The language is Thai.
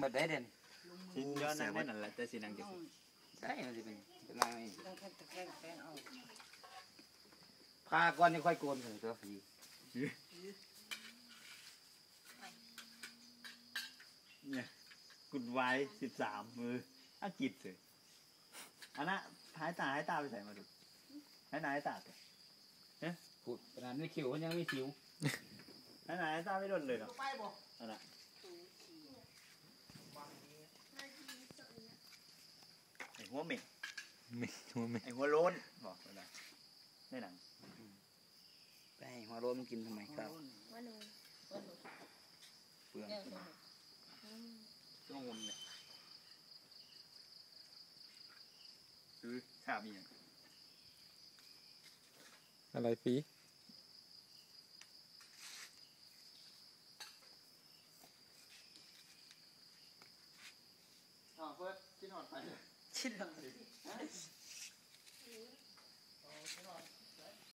แบบได้เด่นสิย้อนนั่งได้นั่นแหละแต่สินั่งจะสิได้มันจะเป็นเป็นไรต้องแค่ตะแคงแป้งเอาพาก่อนนี่ค่อยโกนถึงตัวผีเนี่ยกุดไว้สิบสามมืออากิดสิอันน่ะหายตาหายตาไปใส่มาดูหายหนาหายตาสิพูดขนาดนี้คิวมันยังไม่คิวหายหนาหายตาไม่โดนเลยเนาะอันน่ะไอ หัวเหม่งไม่รู้ไม่ไอหัวโล้นบอกคนละในหนังไปให้หัวโรนมันกินทำไมครับว่าหนูเปลืองเนี่ยเนี่ยต้องงมเนี่ยคือชาบีอย่างอะไรฟีอ๋อเพื่อที่นอนไป ชิดเลย